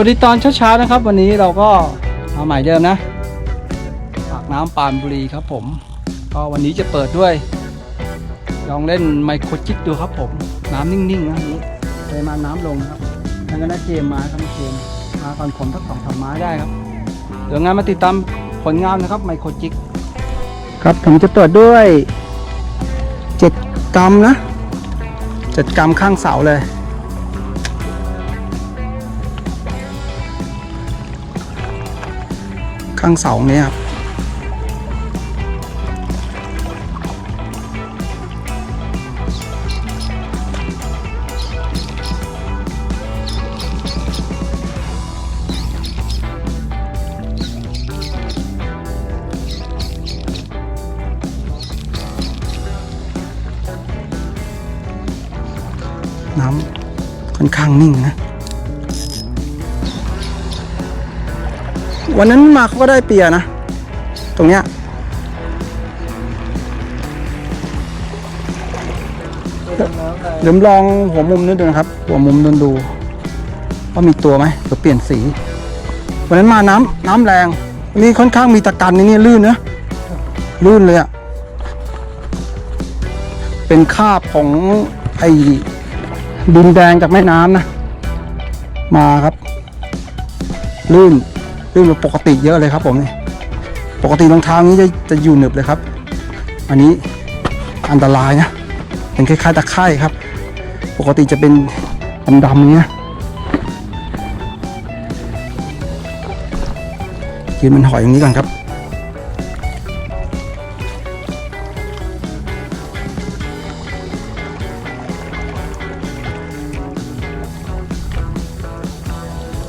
วัสดีตอนเช้าๆนะครับ วันนี้เราก็มาใหม่เดิมนะปากน้ำปานบุรีครับผม ก็วันนี้จะเปิดด้วย ลองเล่นไมโครจิกดูครับผม น้ำนิ่งๆนะวันนี้ปริมาณน้ำลงครับนั่นก็น่าเกมมาครับเกมมาก่อนผมสักสองสามไม้ได้ครับ เดี๋ยวงานมาติดตามผลงานนะครับไมโครจิกครับผมจะเปิดด้วยเจ็ดกรัมนะเจ็ดกรัมข้างเสาเลย ข้งเสาเนี่ยครับน้ำค่อนข้างนิ่งนะ วันนั้นมาเขาก็ได้เปียนะ ตรงเนี้ยเดี๋ยวลองหัวมุมนิดดูนะครับ หัวมุมดูดูว่ามีตัวไหมเดี๋ยวเปลี่ยนสี วันนั้นมาน้ำน้ำแรงวันนี้ค่อนข้างมีตะกันนี่นี่ลื่นนะลื่นเลยอะเป็นคาบของไอ้ดินแดงจากแม่น้ำนะ มาครับ ลื่น ลื่นกว่าปกติเยอะเลยครับผมนี่ปกติรองเท้านี้จะจะอยู่หนึบเลยครับ อันนี้อันตรายนะเป็นคล้ายๆตะไคร่ครับ ปกติจะเป็นดำๆอย่างเงี้ยยืนมันหอยอย่างนี้ก่อนครับ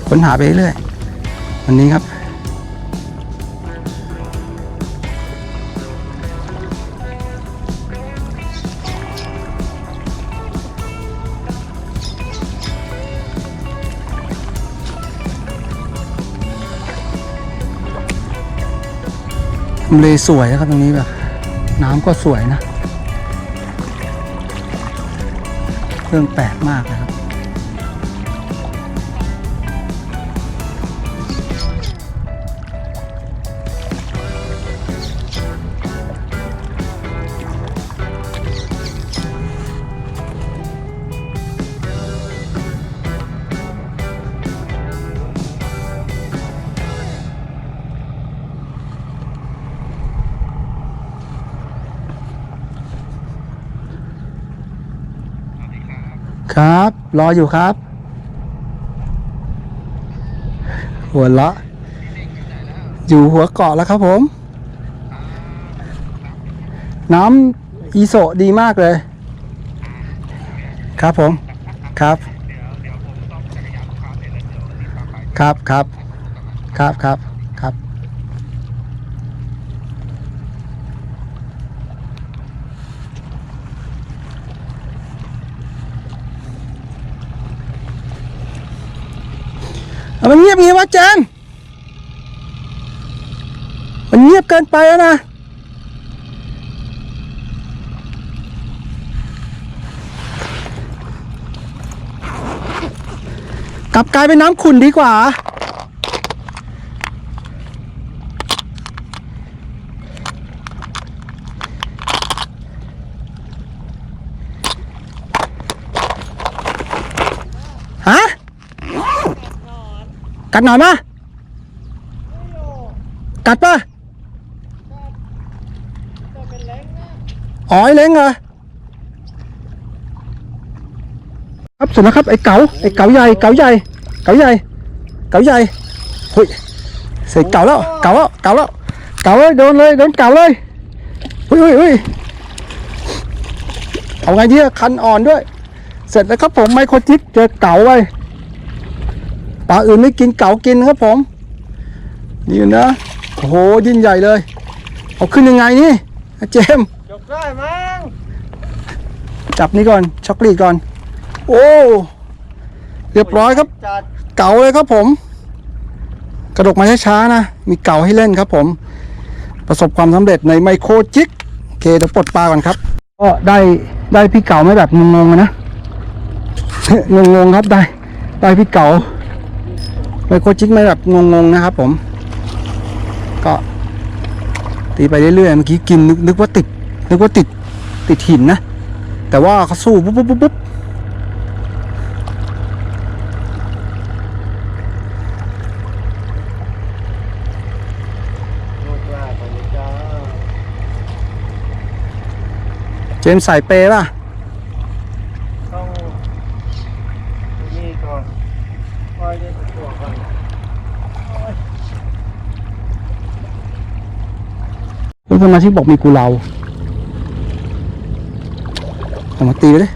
ค้นหาไปเรื่อย วันนี้ครับ ทำเลสวยนะครับตรงนี้แบบ น้ำก็สวยนะเรื่องแปลกมากนะครับ รออยู่ครับ หัวละอยู่หัวเกาะแล้วครับผม น้ำอีโซดีมากเลย ครับผม ครับ ครับครับ ครับครับครับ เอา มันเงียบงี้วะแจนมันเงียบเกินไปแล้วนะกลับกลายเป็นน้ำขุ่นดีกว่า ฮะ กัดหน่อยมากัดปะอ๋อไอเล้งเหรอครับสุดนะครับไอ้เก๋าไอ้เก๋าใหญ่เก๋าใหญ่เก๋าใหญ่เก๋าใหญ่หุยเสร็จเก๋าแล้วเก๋าแล้วเก๋าแล้วเก๋าเลยโดนเลยโดนเก๋าเลยหุยหุยหุยเอาไงดีอะคันอ่อนด้วย เสร็จแล้วครับผมไมโครจิกเจอเก๋าไว้ ปลาอื่นไม่กินเก๋ากินครับผม นี่นะโอ้โหยิ่งใหญ่เลย เอาขึ้นยังไงนี่อะเจมส์ยกได้มั้งจับนี่ก่อนช็อกโกแลตก่อน โอ้เรียบร้อยครับ จัดเก๋าเลยครับผม กระดกมาช้าๆนะ มีเก๋าให้เล่นครับผม ประสบความสำเร็จในไมโครจิกโอเคเดี๋ยวปลดปลาก่อนครับ ก็ได้ได้พี่เก๋าไม่แบบงงๆอะนะ งงๆครับได้ ได้พี่เก๋า ไมโครจิกไม่แบบงงๆนะครับผม ก็ ตีไปเรื่อยๆเมื่อกี้กินนึกนึกว่าติด นึกว่าติด ติดหินนะ แต่ว่าเขาสู้ปุ๊บปุ๊บปุ๊บปุ๊บเลยจ้าเจมส์ใส่เปย์ป่ะ ต้องนี่ก่อนคอยเล่นตัวก่อน เพื่อน สมาชิกบอกมีกูเราออกมาตีไปเลย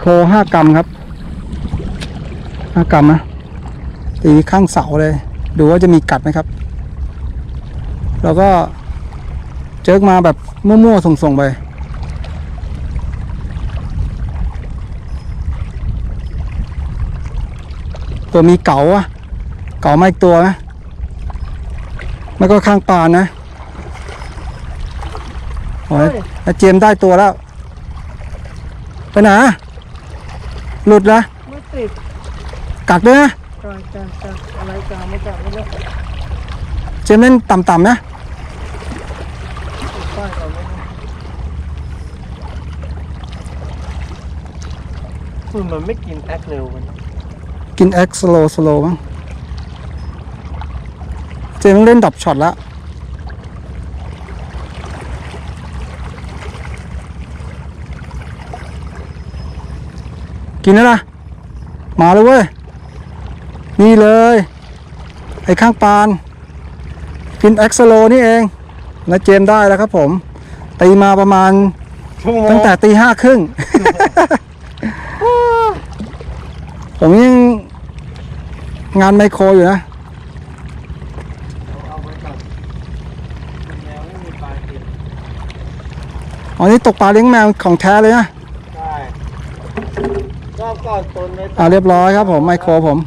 โครห้ากรัมครับห้ากรัมนะตีข้างเสาเลย ดูว่าจะมีกัดไหมครับ แล้วก็เจิกมาแบบมั่วๆส่งๆไปตัวมีเก๋าอะเก๋ามาอีกตัวนะแล้วก็ข้างปานนะโอ้ยแล้วเจมส์ได้ตัวแล้ว ไปไหนอะ หลุดละไม่ติดกัดด้วยนะจ้าจ้าจ้าอะไรจ้าไม่จ้าไม่ได้เจมส์เล่นต่ำๆนะติดป้ายก่อนไม่ได้คือมันไม่กินแอคเร็วมันกินเอ็กซ์สโลสโลบ้างเจมส์เล่นดับช็อตละ กินแล้วนะ มาเลยเว้ย นี่เลย ไอ้ข้างปาน กินเอ็กซ์สโลนี่เองแล้วเจมส์ได้แล้วครับผม ตีมาประมาณชั่วโมงตั้งแต่ตีห้าครึ่ง ผมยังงานไมโครอยู่นะเอาไปก่อนแมวไม่มีปลายติดอ๋อนี่ตกปลาเลี้ยงแมวของแท้เลยนะใช่รอบ ก่อนตุนเลยอ่าเรียบร้อยครับผมไมโครผม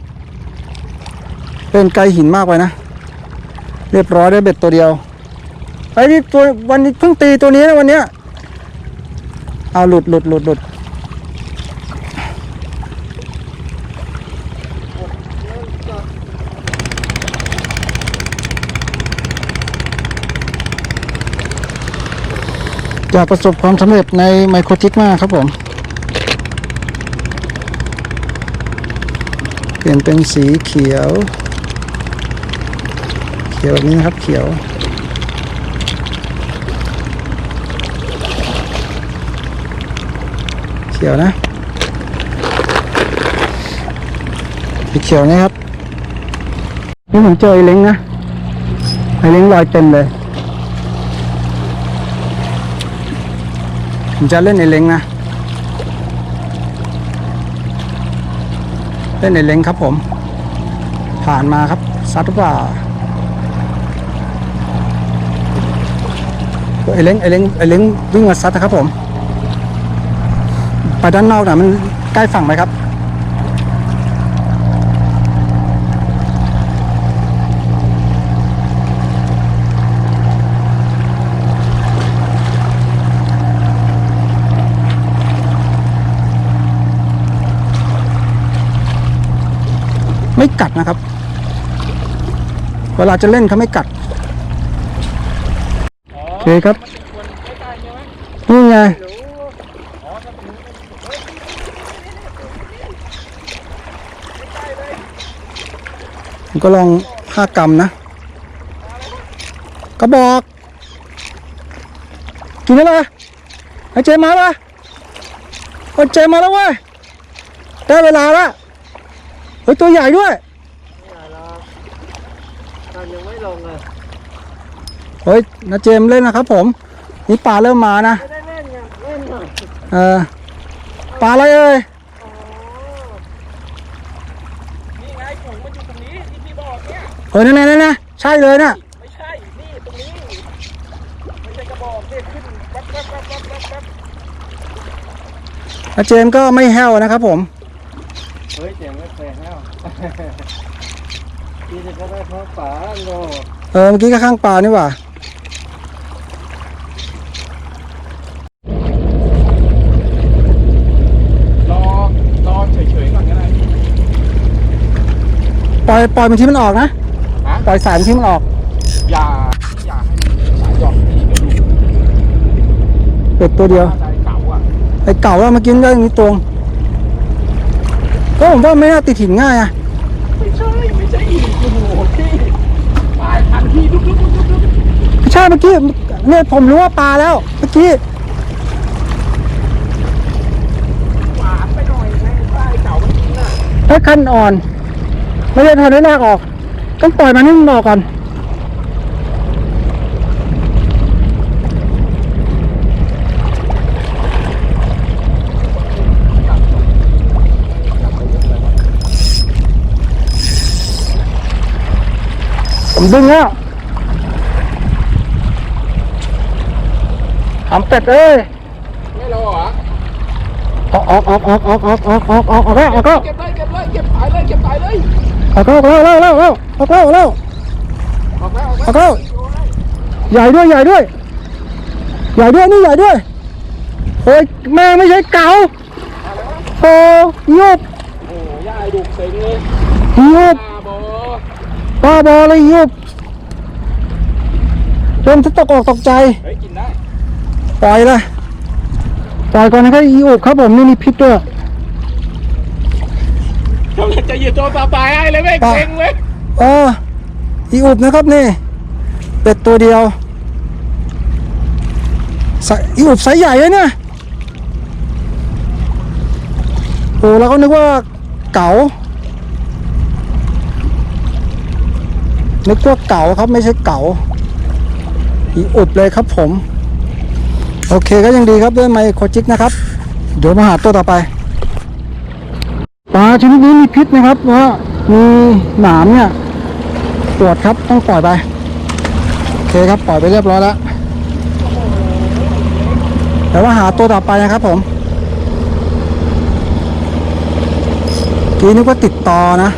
เป็นไกลหินมากไปนะ เรียบร้อยได้เบ็ดตัวเดียวไอ้นี่ตัววันนี้เพิ่งตีตัวนี้นะวันเนี้ยเอาหลุดหลุดหลุดหลุดอยากประสบความสำเร็จในไมโครจิกมากครับผม เปลี่ยนเป็นสีเขียว เขียวแบบนี้นะครับเขียว เขียวนะสีเขียวนะครับนี่ผมเจอไอ้เล้งนะไอ้เล้งลอยเต็มเลยผมจะเล่นไอ้เล้งนะ เล่นในเล้งครับผม ผ่านมาครับซัดว่าไอเล้งไอเล้งไอเล้งวิ่งมาซัดนะครับผม ไปด้านนอกหน่อยมันใกล้ฝั่งไหมครับ ไม่กัดนะครับ เวลาจะเล่นเขาไม่กัดโอเคครับนี่ไงผมก็ลองห้ากรัมนะกระบอก กินแล้วเหรอไอ้เจมมาแล้วไอ้เจมมาแล้วเว้ยได้เวลาล้วเฮ้ยตัวใหญ่ด้วย ไม่ได้หรอกมันยังไม่ ลงเลยเฮ้ยนาเจมส์เล่นนะครับ ผม นี่ปลาเริ่มมานะไม่ได้เล่นไงเล่นหน่อยเออปลาอะไรเอ่ยนี่ไงเออนั่นนั่นนั่นนะใช่เลยนะไม่ใช่นี่ตรงนี้ไม่ใช่กระบอกเนี่ยขึ้นแป๊บแป๊บแป๊บแป๊บแป๊บแป๊บอาเจมส์ก็ไม่แห้วนะครับ ผมเฮ้ยเจ๋งไม่เคยแล้วพี่จะ ก็ได้เพราะป๋าโลเออเมื่อกี้ก็ข้างปลานี่หว่ารอรอเฉยๆก่อนก็ได้ปล่อยปล่อยมันที่มันออกนะฮะปล่อยสายมันที่มันออก อย่า อย่าให้มันสายหยอกพี่เดี๋ยวลูกเป็ดตัวเดียวใจเก่าอะไอ้เก่าว่าเมื่อกี้มันได้อย่างนี้ตรงก็ผมว่าไม่น่าติดหินง่ายอะ ไม่ใช่ ไม่ใช่อีกโอ้โหพี่ปลายพันพี่ดุ๊บดุ๊บดุ๊บดุ๊บดุ๊บ ไม่ ใช่เมื่อกี้เนี่ยผมรู้ว่าปลาแล้ว เมื่อกี้หวานไปหน่อยแม่ปลายเก่ามันกินน่ะถ้าคันอ่อน ไม่ได้ทันได้ลากออก ต้องปล่อยมันให้มันออกก่อนผมดึงแล้ว หำเป็ดเอ้ยไม่รอเหรอออกออกออกออกออกออกออกออกออกออกแล้วออกแล้วเก็บเลยเก็บเลยเก็บขายเลยเก็บขายเลยออกแล้วออกแล้วแล้วแล้วออกแล้วออกแล้วออกแล้วออกออกแล้วใหญ่ด้วยใหญ่ด้วยใหญ่ด้วยนี่ใหญ่ด้วยโอ้ยแม่งไม่ใช่เก๋าโอ้ยุบโอ้ยายดุเซ็งเลยยุบตาบอบ้าบอเลยยุบจนจะตกออกตกใจเฮ้ยกินได้ ปล่อยเลยปล่อยก่อนนะครับอีอุบครับผมนี่มีพิษด้วยกำลังจะหยิบตัวปลาปลายให้เลยแม่งปลาเซ็งเลยเอออีอุบนะครับนี่เป็ดตัวเดียวไซอีอุบไซส์ใหญ่เลยเนี่ยโอ้เราก็นึกว่าเก๋านึกว่าเก๋าครับไม่ใช่เก๋าอีอุบเลยครับผม โอเคก็ยังดีครับด้วยไมโครจิกนะครับ เดี๋ยวมาหาตัวต่อไปปลาชนิดนี้มีพิษนะครับว่ามีหนามเนี่ยตรวจครับต้องปล่อยไปโอเคครับปล่อยไปเรียบร้อยแล้วแต่ว่าหาตัวต่อไปนะครับผมกีนึกว่าติดต่อนะ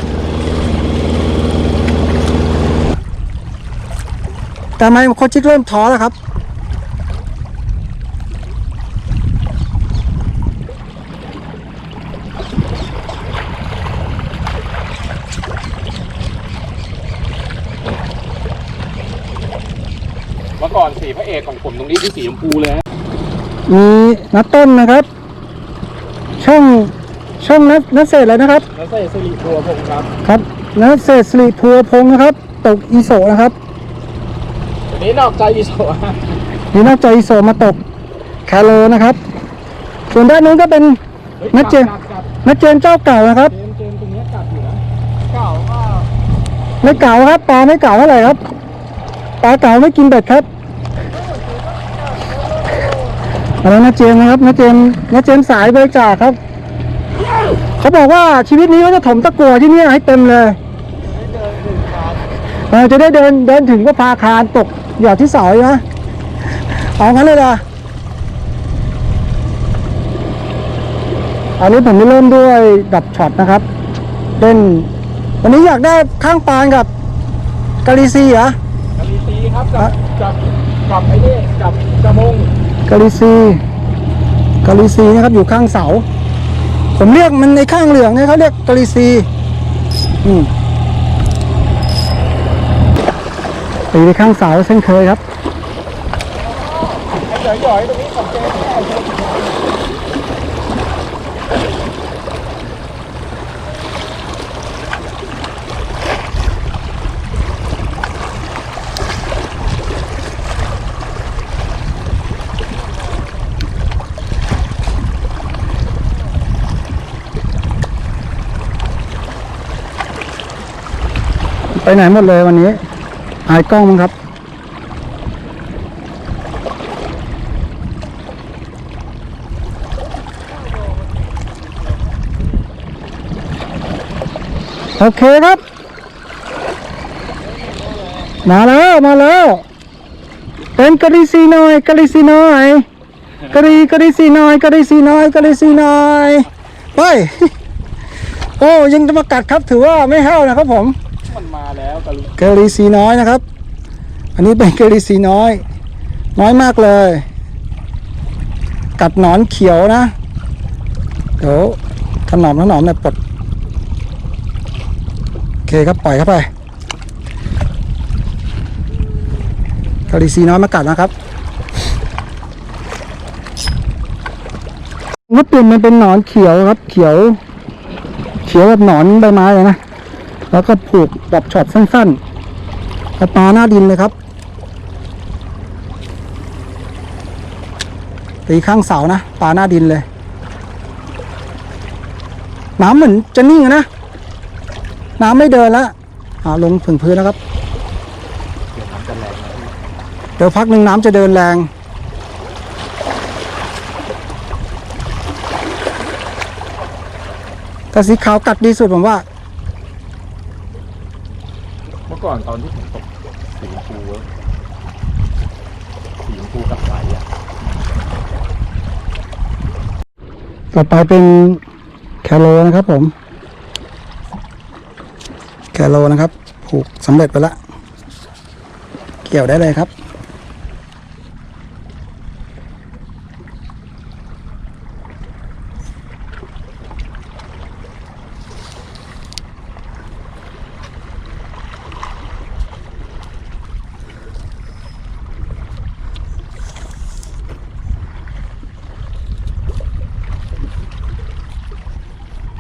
แต่ไมโคชิกเริ่มท้อแล้วครับ ก่อนสีพระเอกของผมตรงนี้ที่สีชมพูเลยฮะมีนัดต้นนะครับ ช่องช่องนัดนัดเศษเลยนะครับ แล้วใส่สิริพัวผมครับครับนัดเศษสิริพัวพงศ์นะครับ ตกอีโซนะครับวันนี้นอกใจอีโซะนี่นอกจากอีโซมาตกแคโรนะครับ ส่วนด้านนู้นก็เป็น ฮ้ยนัดเจมกัดกัดนัดเจนเจ้าเก่านะครับ เจมส์เจมส์ตรงเนี้ยกัดอยู่นะเก่าก็ไม่เก่าครับปลาไม่เก่าเท่าไหร่ครับปลาเก่าไม่กินเบ็ดครับ อะไรนะเจมนะครับนะเจมนะเจมสายบริจาคครับ เขาบอกว่าชีวิตนี้เขาจะถมตะกัวที่นี่ให้เต็มเลยเราจะได้เดินเดินถึงก็พาคานตกหยอดที่เสาใช่ไหมเอางั้นเลยเหรออันนี้ผมจะเริ่มด้วยดับช็อตนะครับเล่นวันนี้อยากได้ข้างปานกับกาลิซีเหรอกาลีซีครับกับกับกับไอ้นี่กับกระมง กาลิซีกาลิซีนะครับอยู่ข้างเสา ผมเรียกมันในข้างเหลืองเนี่ยเขาเรียกกาลิซีอืมตีในข้างเสาเช่นเคยครับไอ้หย่อยๆตรงนี้กับเจมส์เอาเจ ไปไหนหมดเลยวันนี้หายกล้องมั้งครับ โอเคครับ มาแล้ว มาแล้วเป็นกะรี่ซีน้อยกะรี่ซีน้อยกะรี่กะรี่ซีน้อยกะรี่ซีน้อยกะรี่ซีน้อยไปโอ้ยังจะมากัดครับถือว่าไม่แห้วนะครับผม มันมาแล้วกะลิกะหรี่ซีน้อยนะครับ อันนี้เป็นกะหรี่ซีน้อย น้อยมากเลย กัดหนอนเขียวนะ เดี๋ยวถนอมถนอมเนี่ยปลดโอเคครับปล่อยเข้าไปกะหรี่ซีน้อยมากัดนะครับมดตุ่มมันเป็นหนอนเขียวครับ เขียว เขียวแบบหนอนใบไม้เลยนะ แล้วก็ผูกแบบช็อตสั้นๆแต่ปลาหน้าดินเลยครับ ตีข้างเสานะปลาหน้าดินเลย น้ำเหมือนจะนิ่งนะ น้ำไม่เดินแล้วอ่าลงถึงพื้นแล้วครับ เดี๋ยวพักหนึ่งน้ำจะเดินแรงแต่สีขาวกัดดีสุดผมว่า ก่อนตอนที่ผมตกสีชมูสีชมูกับไหลอะ ต่อไปเป็นแคโรนะครับผม แคโรนะครับ ผูกสำเร็จไปแล้วเกี่ยวได้เลยครับ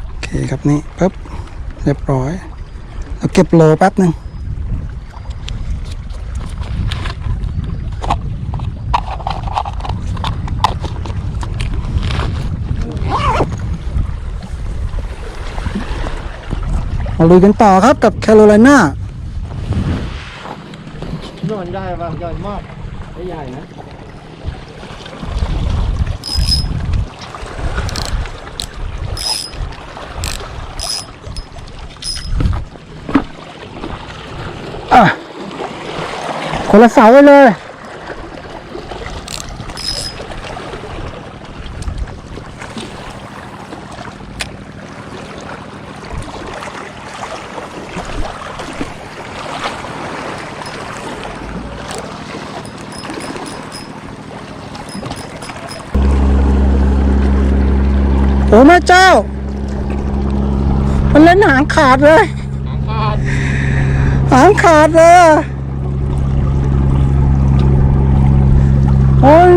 โอเคครับนี่ปึ๊บ เรียบร้อยแล้วเก็บโลแป๊บหนึ่งมาลุยกันต่อครับกับแคโรไลนานอนใหญ่ป่ะใหญ่มาก ไม่ใหญ่นะ อะคนละเสาไว้เลย โอ้แม่เจ้า มันเล่นหางขาดเลย หางขาดเลยอะโอ้ย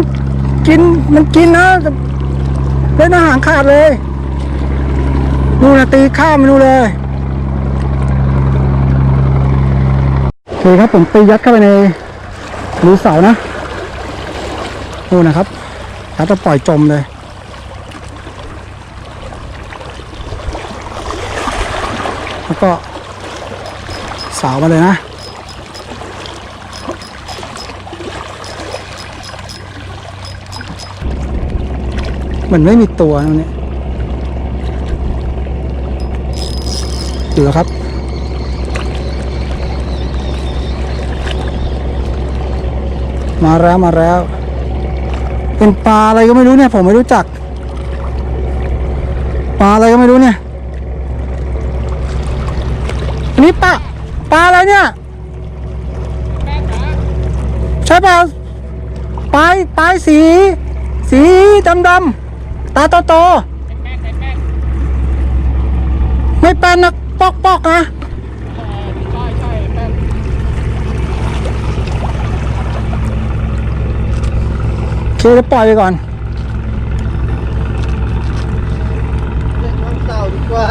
กินมันกินนะเล่นอาหางขาดเลยดูนะตีข้ามไปดูเลยโอเคครับผมตียัดเข้าไปในรูเสานะดูนะครับแล้วจะปล่อยจมเลยแล้วก็ สาวมาเลยนะ เหมือนไม่มีตัวนะวันนี้อยู่แล้วครับมาแล้วมาแล้ว เป็นปลาอะไรก็ไม่รู้เนี่ย ผมไม่รู้จัก ปลาอะไรก็ไม่รู้เนี่ยนนี้ปลา ปลาอะไรเนี่ยใช่เปล่าปลายปลายสี สีดำดำตาโตโตไม่เป็นนะปอกปอกนะใช่ใช่แป้งโอเคจะปล่อยไปก่อน เล่นน้องเต่าดีกว่า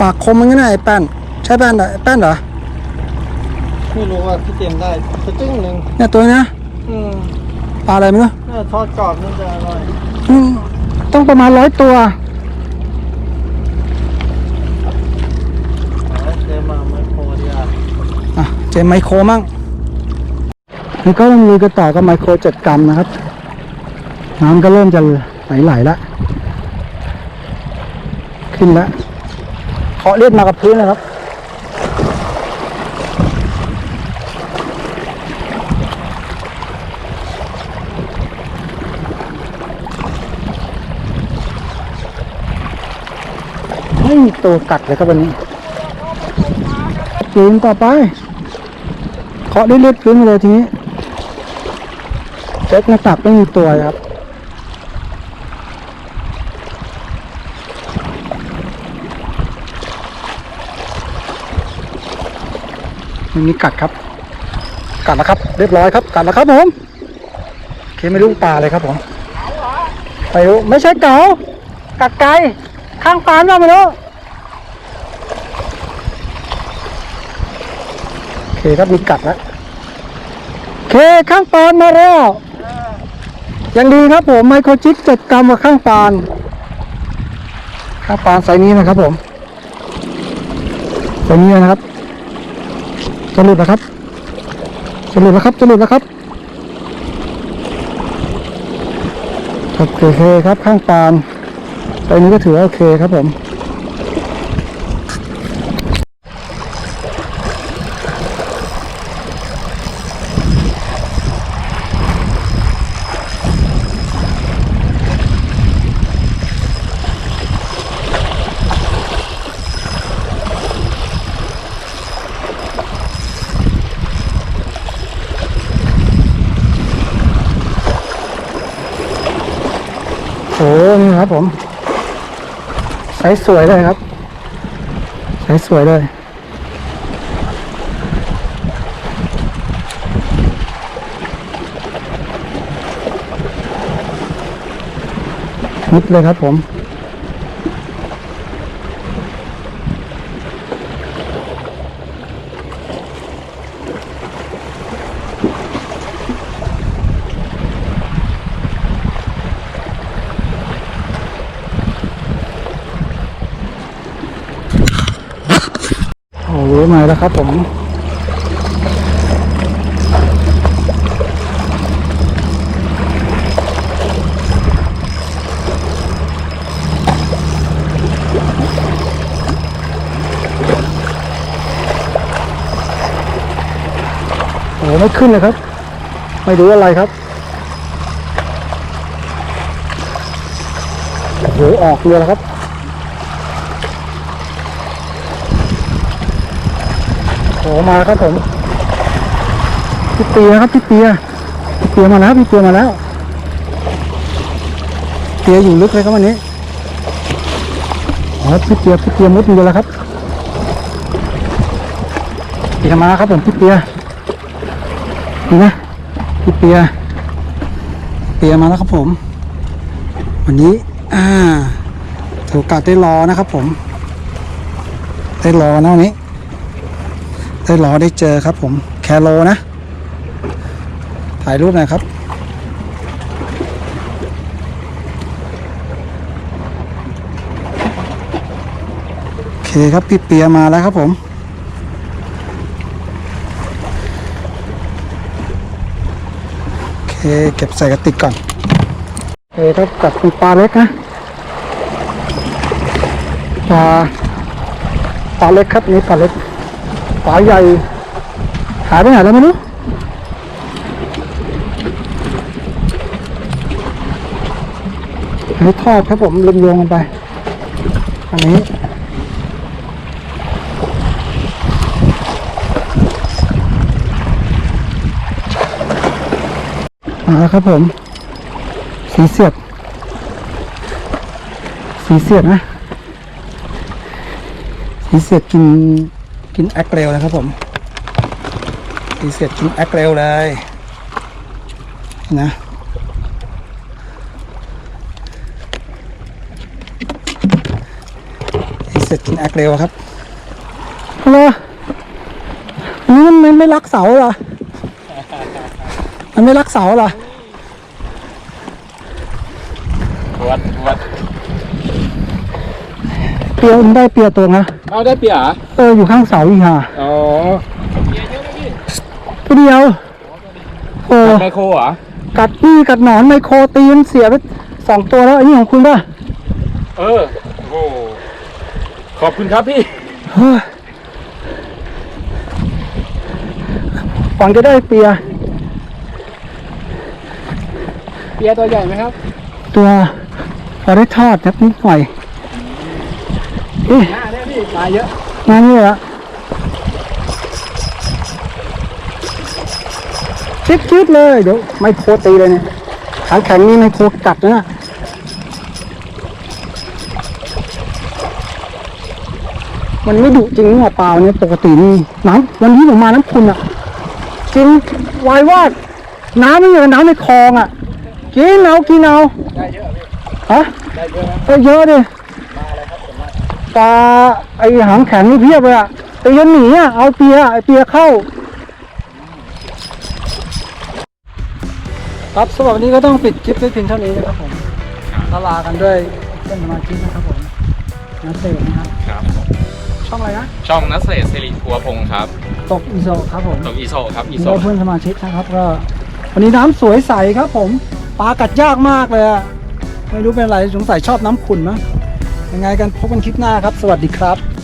ปากคมมันก็ไงไอ้แป้นใช่แป้นเหรอแป้นเหรอไม่รู้ว่าพี่เตรียมได้สักจึ้งหนึ่งเนี่ยตัวนี้นะอืมปลาอะไรไม่รู้น่าทอดกรอบน่าจะอร่อยอืมต้องประมาณร้อยตัวเอาเจมาไมโครดีอะอะเจมไมโครมั่งนี่ก็ต้องลุยกันต่อกับไมโครเจ็ดกรัมนะครับ น้ำก็เริ่มจะไหลๆแล้วขึ้นแล้วาะเลือดมากับพื้นนะครับไม่มีตัวกัดเลยครับวันนี้ยืนต่อไปเคาะเลือดๆพื้นเลยทีนี้เช็คหน้าตักไม่มีตัวครับ มันมีกัดครับ กัดแล้วครับ เรียบร้อยครับ กัดแล้วครับผมโอเคไม่รู้ปลาเลยครับผมไปรู้ไม่ใช่เก๋ากัดไก่ข้างปานว่าไม่รู้โอเคครับมีกัดแล้วโอเคข้างปานมาแล้วยังดีครับผมไมโครชิปเจ็ดกรัมกับข้างปาน ข้างปานไซนี้นะครับผมไซนี้นะครับ จะหลุดนะครับจะหลุดนะครับจะหลุดนะครับโอเคครับข้างปานตอนนี้ก็ถือว่าโอเคครับผม โอ้นี่ ครับผมใช้สวยเลยครับใช้สวยเลยนิดเลยครับผม มาแล้วครับผมโอ้ไม่ขึ้นเลยครับ ไม่รู้อะไรครับโอ้ออกเรือแล้วครับ อ้มาครับผมพี่เปียครับพี่เปียพี่เปียมาแล้วพี่เปียมาแล้วเปียอยู่ลึกเลยครับวันนี้อ๋อพี่เปียพี่เปียมุดอยู่แล้วครับเปียมาครับผมพี่เปียนี่นะพี่เปียเปียมาแล้วครับผม วันนี้อ่าถือโอกาสได้รอนะครับผม ได้รอนะวันนี้ ได้รอได้เจอครับผมแคโรนะ ถ่ายรูปหน่อยครับ โอเคครับพี่เปียมาแล้วครับผมโอเคเก็บใส่กระติกก่อนโอเคครับกับเป็นปลาเล็กนะปลาปลาเล็กครับนี่ปลาเล็ก ปลาใหญ่ หายไปไหนแล้วไม่รู้อันนี้ทอดครับผมลืมโยงกันไป อันนี้ มาแล้วครับผม สีเสียด สีเสียดนะสีเสียดกิน กินแอคเรลนะครับผมสีเสียดกินแอคเรลเลยนะสีเสียดกินแอคเรลครับเหรอนี่มันไม่ไม่รักเสาเหรอมันไม่รักเสาเหรอ วัดวัด เปียมันได้เปียตัวนะเอาได้เปียเหรอเอออยู่ข้างเสาอีกห่าอ๋อตัวเดียวโอ้ไมโครเหรอกัดนี่กัดหนอนไมโครตีนเสียไปสองตัวแล้วอันนี้ของคุณป่ะเออโอ้โหขอบคุณครับพี่เฮ้ยหวังจะได้เปีย เปียตัวใหญ่ไหมครับ ตัวพอได้ทอดครับนิดหน่อย เอ๊ะหน้าได้พี่ปลาเยอะงานนี้เหรอชิดชิดๆเลยเดี๋ยวไม่โคตีเลยเนี่ยขาแข็งนี่ไม่โคกัดนะมันไม่ดุจริงหว่าเปล่าเนี่ยปกตินี่น้ำวันนี้ผมมาน้ำคุณอะจริงวายว่าดน้ำไม่เหมือนน้ำในคลองอะกินเอากินเอาได้เยอะพี่ฮะได้เยอะนะก็เยอะดิ ปลาไอหางแข็งนี่เพียบเลยอะตีกันหนีอะเอาเปียไอเปียเข้า ครับสำหรับวันนี้ก็ต้องปิดคลิปไว้เพียงเท่านี้นะครับผมลาลากันด้วยเพื่อนสมาชิกนะครับผมนักเตะนะครับ ครับช่องอะไรนะ ช่องนักเศรษฐ์สิริทัวพงศ์ครับตกอีโซครับผมตรงอีโซครับอีนี่โซก็เพื่อนสมาชิกนะครับก็วันนี้น้ำสวยใสครับผมปลากัดยากมากเลยอะไม่รู้เป็นอะไรสงสัยชอบน้ำขุ่นมั้ง ยังไงกันพบกันคลิปหน้าครับ สวัสดีครับ